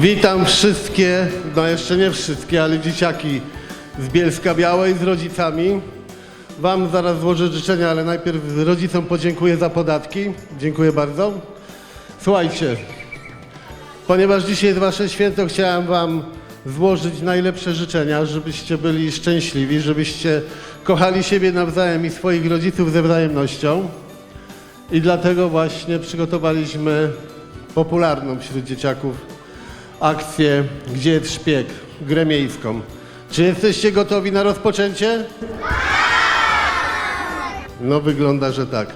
Witam wszystkie, no jeszcze nie wszystkie, ale dzieciaki z Bielska Białej z rodzicami. Wam zaraz złożę życzenia, ale najpierw rodzicom podziękuję za podatki. Dziękuję bardzo. Słuchajcie, ponieważ dzisiaj jest wasze święto, chciałem wam złożyć najlepsze życzenia, żebyście byli szczęśliwi, żebyście kochali siebie nawzajem i swoich rodziców ze wzajemnością. I dlatego właśnie przygotowaliśmy popularną wśród dzieciaków akcję Gdzie jest szpieg? Grę miejską. Czy jesteście gotowi na rozpoczęcie? No wygląda, że tak.